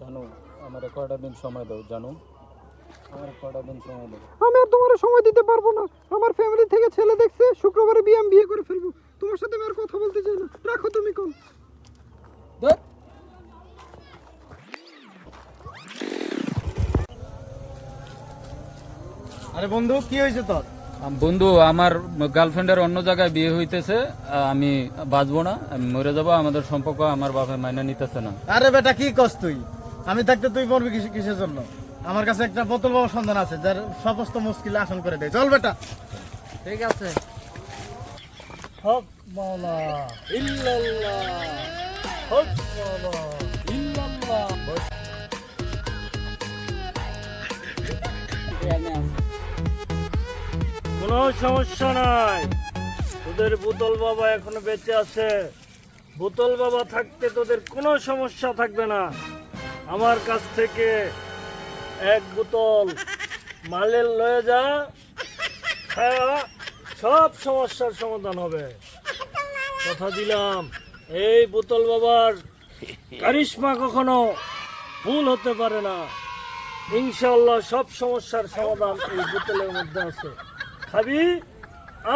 জানো আমার কয়টা দিন সময় দাও জানো আমার কয়টা দিন সময় দাও। আমি আর তোমার সময় দিতে পারব না। আমার ফ্যামিলি থেকে ছেলে দেখছে শুক্রবারে বিয়ে আমি বিয়ে করে ফেলব। তোমার সাথে আমি আর কথা বলতে চাই না। রাখো তুমি কোন ধ্যাৎ। আরে বন্ধু কি হয়েছে তোর? বন্ধু আমার গার্লফ্রেন্ডের অন্য জায়গায় বিয়ে হইতেছে। আমি বাঁচবো না আমি মরে যাব। আমাদের সম্পর্ক আমার বাবা মাইনা নিতেছে না। আরে বেটা কি কস তুই? আমি থাকতে তুই মরবি কিসে- কিসের জন্য? আমার কাছে একটা বোতল বাবা সন্ধান আছে যার সমস্ত মুশকিল আসন করে দেয়। চল বেটা। ঠিক আছে। হক মাওলা। ইল্লাল্লাহ হক মাওলা ইল্লাল্লাহ কোনো সমস্যা নাই। তোদের বুতল বাবা এখনও বেঁচে আছে। বুতল বাবা থাকতে তোদের কোনো সমস্যা থাকবে না। আমার কাছ থেকে এক বোতল মালের লয়ে যা সব সমস্যার সমাধান হবে। কথা দিলাম, এই বোতল বাবার কারিশমা কখনো ভুল হতে পারে না। ইনশাল্লাহ সব সমস্যার সমাধান এই বোতলের মধ্যে আছে। খাবি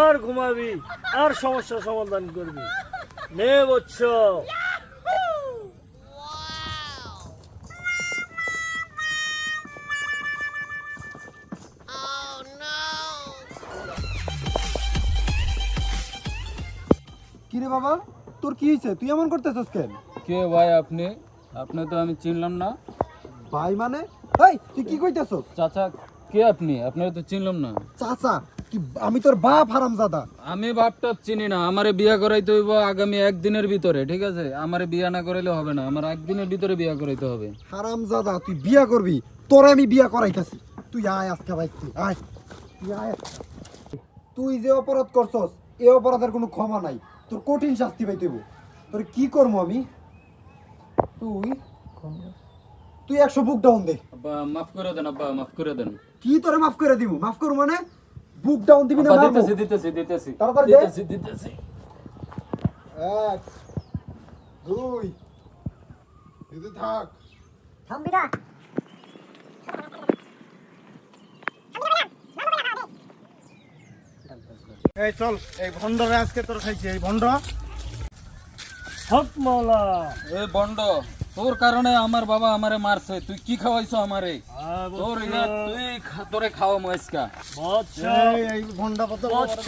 আর ঘুমাবি আর সমস্যা সমাধান করবি। নে বচ্চ কি রে বাবা? তোর কি হয়েছে? তুই এমন করতেছিস কেন? কে ভাই আপনি? আপনি তো আমি চিনলাম না। ভাই মানে? এই তুই কি কইতেছস? চাচা কে আপনি? আপনারা তো চিনলাম না। চাচা কি আমি তোর বাপ হারামজাদা। আমি বাপটা চিনি না। আমারে বিয়া করাইতে হইব আগামী একদিনের ভিতরে ঠিক আছে? আমারে বিয়া না করাইলে হবে না। আমার একদিনের ভিতরে বিয়া করাইতে হবে। হারামজাদা তুই বিয়া করবি? তোরে আমি বিয়া করাইতাছি। তুই আয় আজকে ভাই তুই আয়। তুই আয় তুই যে অপরাধ করছস এই অপরাধের কোনো ক্ষমা নাই। তোর কঠিন শাস্তি পাইতে হইব। তোর কি করব আমি? তুই তুই একশো বুক ডাউন দে। আব্বা মাফ করে দেন আব্বা মাফ করে দেন। কি তোরে মাফ করে দিব মাফ করব মানে? বুক ডাউন দিবি না আব্বা? দিতেছি দিতেছি দিতেছি। দে। দিতেছি দিতেছি। এক দুই। দিদি থাক। থামবিরা এই চল এই ভন্ডরে আজকে তোর খাইছি এই ভন্ড হক মাওলা এ বন্ড তোর কারণে আমার বাবা আমারে মারছে তুই কি খাওয়াইছো আমারে? আয় তোর ইয়া তুই তোরে খাওয়া মহেশকা বচ্চ, এই এই ভন্ডা বচ্চ।